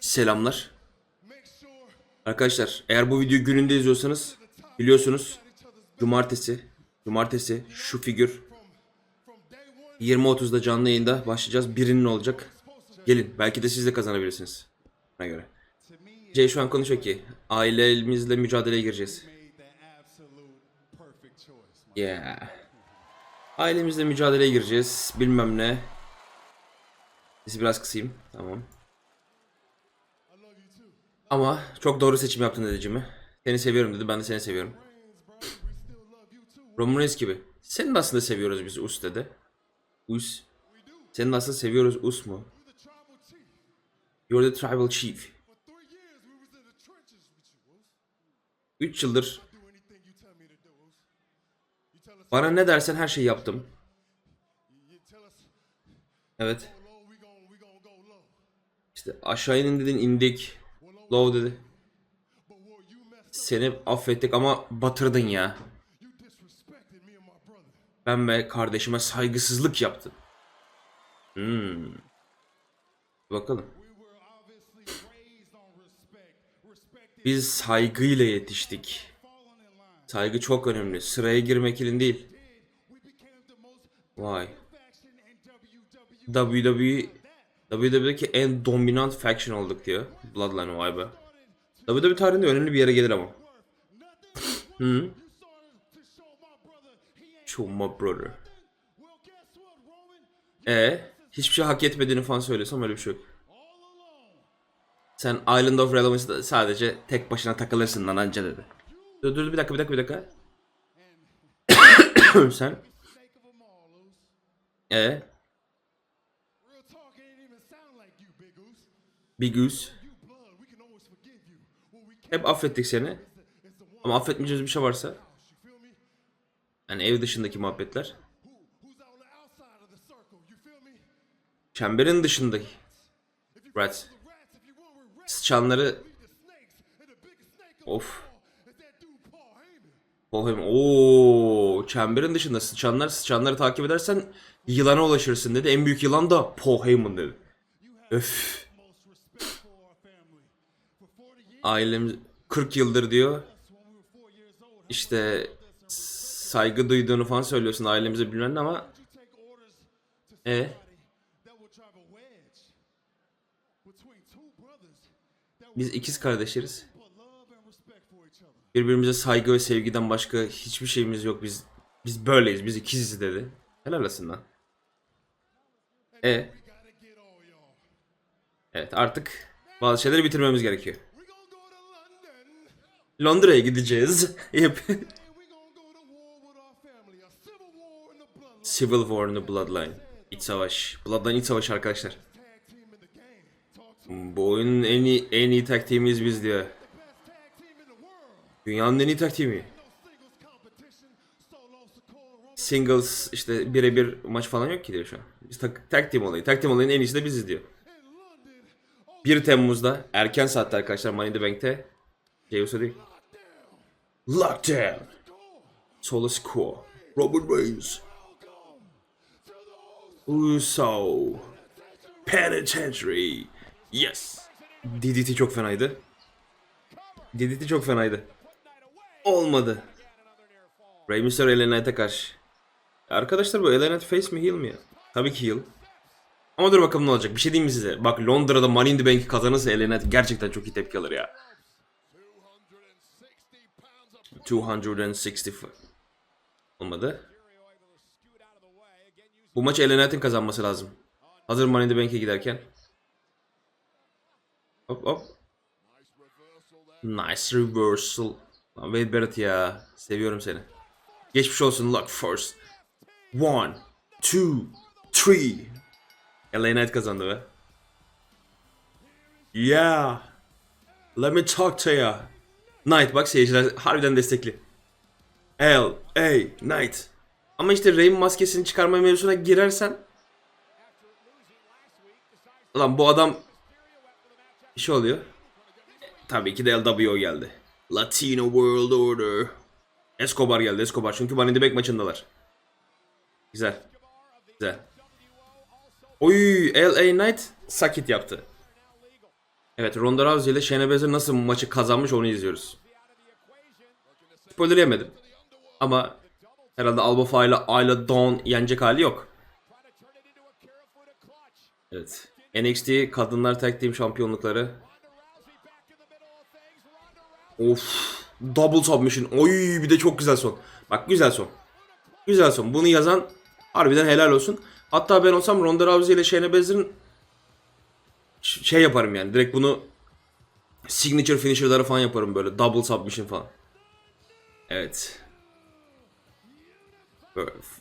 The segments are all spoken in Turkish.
Selamlar. Arkadaşlar eğer bu videoyu gününde izliyorsanız biliyorsunuz cumartesi cumartesi şu figür 20.30'da canlı yayında başlayacağız. Birinin olacak. Gelin belki de siz de kazanabilirsiniz. Buna göre. Jay şu an konuşuyor ki ailemizle mücadeleye gireceğiz. Yeah. Ailemizle mücadeleye gireceğiz. Bilmem ne. Sesi biraz kısayım. Tamam. Ama çok doğru seçim yaptın dedeciğimi. Seni seviyorum dedi. Ben de seni seviyorum. Roman Reigns gibi. Seni de aslında seviyoruz biz Us dedi. Us. Seni de aslında seviyoruz Us mu? You're the tribal chief. 3 yıldır bana ne dersen her şeyi yaptım. Evet. İşte aşağı inin dedin indik. Low dedi. Seni affettik ama batırdın ya. Ben ve kardeşime saygısızlık yaptın. Hmm. Bakalım. Biz saygıyla yetiştik. Saygı çok önemli. Sıraya girmek elin değil. Vay. WWE WWE'deki en dominant faction olduk diyor. Bloodline vay be. WWE tarihinde önemli bir yere gelir ama. Hı. Show my brother. E hiçbir şey hak etmediğini falan söylüyorsam öyle bir şey yok. Sen Island of Relevance'da sadece tek başına takılırsın lan anca dedi. Dur dur bir dakika bir dakika bir dakika. Sen e Big Goose. Hep affettik seni. Ama affetmeyeceğimiz bir şey varsa. Yani ev dışındaki muhabbetler. Çemberin dışındaki. Rats. Sıçanları. Of. Bohem. Oo, çemberin dışında sıçanlar sıçanları takip edersen yılana ulaşırsın dedi. En büyük yılan da Paul Heyman dedi. Öf. Ailemiz 40 yıldır diyor. İşte saygı duyduğunu falan söylüyorsun ailemize bilmem ne ama e biz ikiz kardeşleriz. Birbirimize saygı ve sevgiden başka hiçbir şeyimiz yok. Biz biz böyleyiz. Biz ikiziz dedi. Helal olsun lan. E Evet artık bazı şeyleri bitirmemiz gerekiyor. Londra'ya gideceğiz. Civil War in the Bloodline. İç savaş. Bloodline iç savaş arkadaşlar. Bu oyunun en iyi, en iyi tag team'iyiz biz diyor. Dünyanın en iyi tag team'i. Singles işte birebir maç falan yok ki diyor şu an. Biz tag, tag team olayı. Tag team olayının en iyisi de biziz diyor. 1 Temmuz'da erken saatte arkadaşlar Money the Bank'te olsa değil. Lockdown. Solo Squad. Robert Reigns. Uso. Penitentiary. Yes. DDT çok fenaydı. DDT çok fenaydı. Olmadı. Rey Mysterio LA Knight'a karşı. Arkadaşlar bu LA Knight face mi heal mi ya? Tabii ki heal. Ama dur bakalım ne olacak. Bir şey diyeyim mi size? Bak Londra'da Money in the Bank'i kazanırsa LA Knight gerçekten çok iyi tepki alır ya. 260 Olmadı. Bu maç Knight'ın kazanması lazım. Hazır Money the Bank'e giderken. Hop hop. Nice reversal. Lan Wade Barrett ya. Seviyorum seni. Geçmiş olsun luck first. One, two, three. LA Knight kazandı be. Yeah. Let me talk to ya. Knight bak seyirciler harbiden destekli. L, A, Knight. Ama işte Rey'in maskesini çıkarma mevzusuna girersen Lan bu adam şey oluyor. Tabii ki de LWO geldi. Latino World Order. Escobar geldi Escobar çünkü Money in Bank maçındalar. Güzel. Güzel. Oy LA Knight sakit yaptı. Evet Ronda Rousey ile Shayna Baszler nasıl maçı kazanmış onu izliyoruz. Spoiler yemedim. Ama herhalde Alba ile Ayla Dawn yenecek hali yok. Evet. NXT Kadınlar Tag Team Şampiyonlukları. Of. Double submission. Oy bir de çok güzel son. Bak güzel son. Güzel son. Bunu yazan harbiden helal olsun. Hatta ben olsam Ronda Rousey ile Shayna Baszler'ın şey yaparım yani. Direkt bunu signature finisher'ları falan yaparım böyle. Double submission falan. Evet.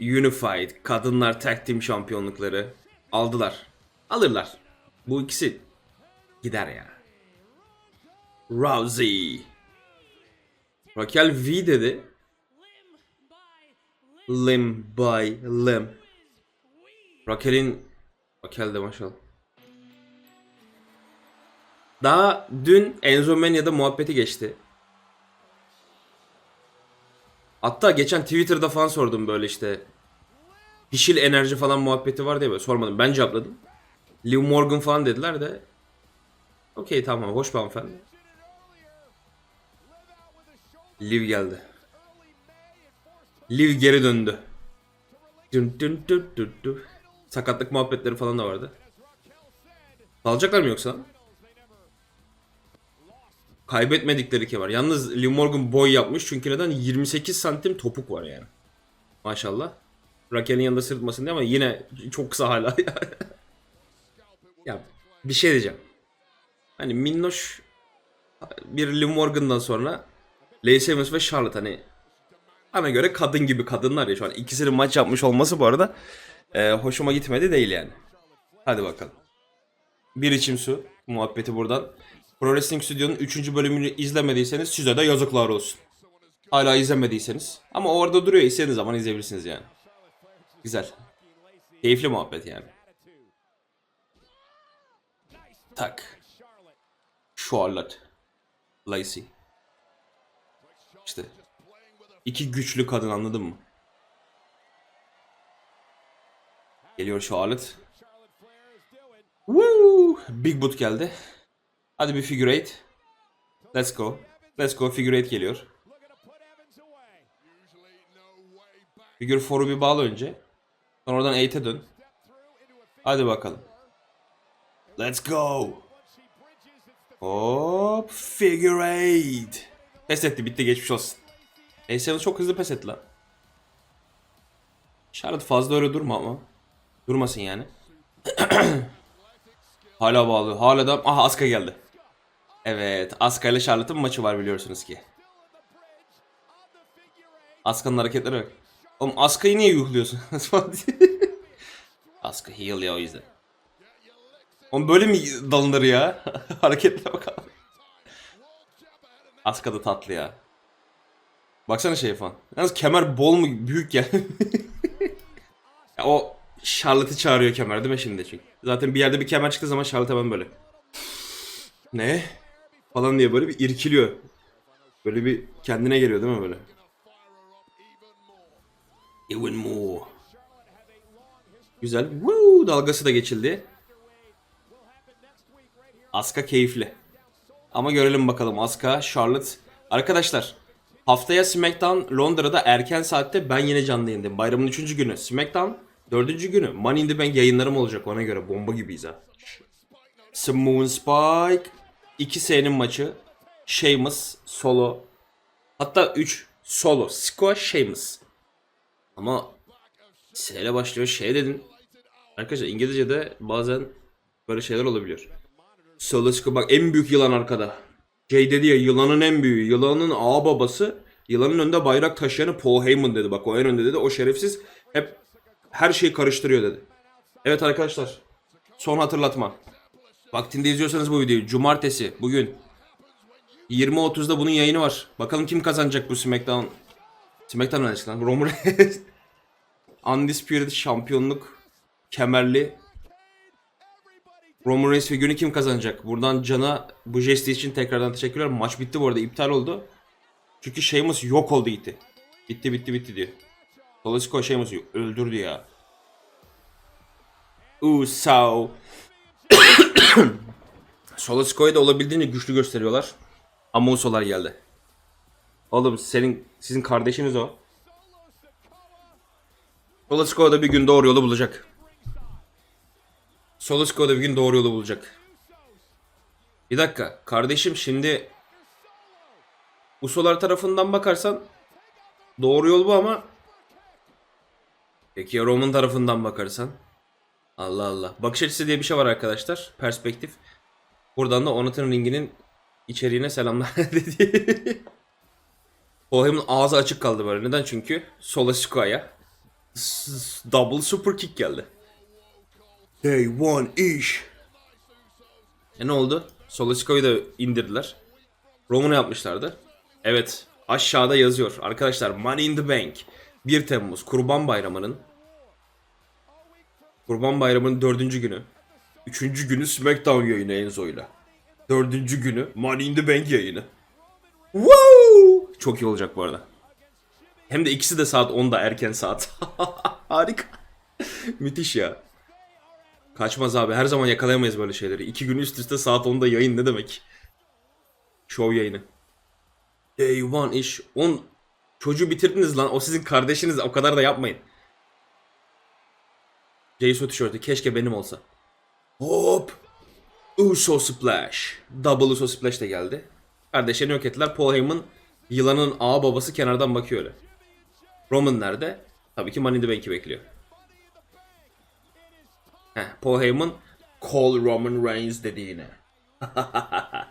Unified Kadınlar Tag Team Şampiyonlukları aldılar. Alırlar. Bu ikisi gider ya. Rousey. Raquel V dedi. Limb by limb. Raquel'in Raquel de maşallah. Daha dün Enzo Mania'da muhabbeti geçti. Hatta geçen Twitter'da falan sordum böyle işte. Dişil enerji falan muhabbeti var diye böyle sormadım. Ben cevapladım. Liv Morgan falan dediler de. Okey tamam hoş bir hanımefendi. Liv geldi. Liv geri döndü. Dün dün dün dün dün. Sakatlık muhabbetleri falan da vardı. Kalacaklar mı yoksa? Kaybetmedikleri var. Yalnız Liv Morgan boy yapmış çünkü neden? 28 santim topuk var yani. Maşallah. Raquel'in yanında sırıtmasın diye ama yine çok kısa hala. ya bir şey diyeceğim. Hani minnoş bir Liv Morgan'dan sonra Lacey Evans ve Charlotte hani bana göre kadın gibi kadınlar ya şu an. ikisinin maç yapmış olması bu arada e, hoşuma gitmedi değil yani. Hadi bakalım. Bir içim su muhabbeti buradan. Pro Wrestling Studio'nun 3. bölümünü izlemediyseniz size de yazıklar olsun. Hala izlemediyseniz. Ama orada duruyor istediğiniz zaman izleyebilirsiniz yani. Güzel. Keyifli muhabbet yani. Tak. Charlotte. Lacey. İşte. İki güçlü kadın anladın mı? Geliyor Charlotte. Woo! Big Boot geldi. Hadi bir figure eight. Let's go. Let's go figure eight geliyor. Figure 4'u bir bağla önce. Sonra oradan 8'e dön. Hadi bakalım. Let's go. Hop figure eight. Pes etti bitti geçmiş olsun. A7 çok hızlı pes etti lan. Charlotte fazla öyle durma ama. Durmasın yani. Hala bağlı. Hala da... Aha Asuka geldi. Evet. Asuka ile Charlotte'ın maçı var biliyorsunuz ki. Asuka'nın hareketleri bak. Oğlum Asuka'yı niye yuhluyorsun? Asuka heal ya o yüzden. Oğlum böyle mi dalınır ya? Hareketlere bak abi. Asuka da tatlı ya. Baksana şey falan. Yalnız kemer bol mu büyük ya. ya o Charlotte'ı çağırıyor kemer değil mi şimdi çünkü. Zaten bir yerde bir kemer çıktığı zaman Charlotte hemen böyle. Ne? Falan diye böyle bir irkiliyor. Böyle bir kendine geliyor değil mi böyle? Even more. Güzel. Woo, dalgası da geçildi. Aska keyifli. Ama görelim bakalım Aska, Charlotte. Arkadaşlar haftaya SmackDown Londra'da erken saatte ben yine canlı yayındayım. Bayramın 3. günü. SmackDown 4. günü. Money in the Bank yayınlarım olacak ona göre. Bomba gibiyiz ha. Simone Spike. 2S'nin maçı. Sheamus solo. Hatta 3 solo. Squash Sheamus. Ama S ile başlıyor. Şey dedin. Arkadaşlar İngilizce'de bazen böyle şeyler olabiliyor. Solo Squash. Bak en büyük yılan arkada. Şey dedi ya yılanın en büyüğü. Yılanın ağ babası. Yılanın önünde bayrak taşıyanı Paul Heyman dedi. Bak o en önde dedi. O şerefsiz hep her şeyi karıştırıyor dedi. Evet arkadaşlar. Son hatırlatma. Vaktinde izliyorsanız bu videoyu. Cumartesi bugün. 20.30'da bunun yayını var. Bakalım kim kazanacak bu SmackDown. SmackDown öyle lan. Roman Reigns. Undisputed şampiyonluk kemerli Roman Reigns figürünü kim kazanacak? Buradan Can'a bu jesti için tekrardan teşekkürler. Maç bitti bu arada iptal oldu. Çünkü Sheamus yok oldu gitti. Bitti bitti bitti diyor. Dolayısıyla Sheamus'u öldürdü ya. Uso. Siko'yu da olabildiğince güçlü gösteriyorlar. Ama Uso'lar geldi. Oğlum senin sizin kardeşiniz o. Sikoa da bir gün doğru yolu bulacak. Sikoa da bir gün doğru yolu bulacak. Bir dakika. Kardeşim şimdi Usolar tarafından bakarsan doğru yol bu ama Peki ya Roman tarafından bakarsan? Allah Allah. Bakış açısı diye bir şey var arkadaşlar. Perspektif. Buradan da Onat'ın ringinin içeriğine selamlar dedi. Ohem'in ağzı açık kaldı böyle. Neden? Çünkü Sola Sikoa'ya s- double super kick geldi. Day one ish. E ne oldu? Sola Sikoa'yı da indirdiler. Roman'ı yapmışlardı. Evet. Aşağıda yazıyor. Arkadaşlar Money in the Bank. 1 Temmuz Kurban Bayramı'nın Kurban Bayramı'nın dördüncü günü. Üçüncü günü SmackDown yayını Enzo'yla. Dördüncü günü Money in the Bank yayını. Woo! Çok iyi olacak bu arada. Hem de ikisi de saat 10'da erken saat. Harika. Müthiş ya. Kaçmaz abi. Her zaman yakalayamayız böyle şeyleri. İki gün üst üste saat 10'da yayın ne demek? Show yayını. Day one iş. On çocuğu bitirdiniz lan. O sizin kardeşiniz. O kadar da yapmayın. Jeyso tişörtü keşke benim olsa. Hop. Uso Splash. Double Uso Splash de geldi. Kardeşlerini yok ettiler. Paul Heyman yılanın ağa babası kenardan bakıyor öyle. Roman nerede? Tabii ki Money in the Bank'i bekliyor. Heh, Paul Heyman Call Roman Reigns dedi yine.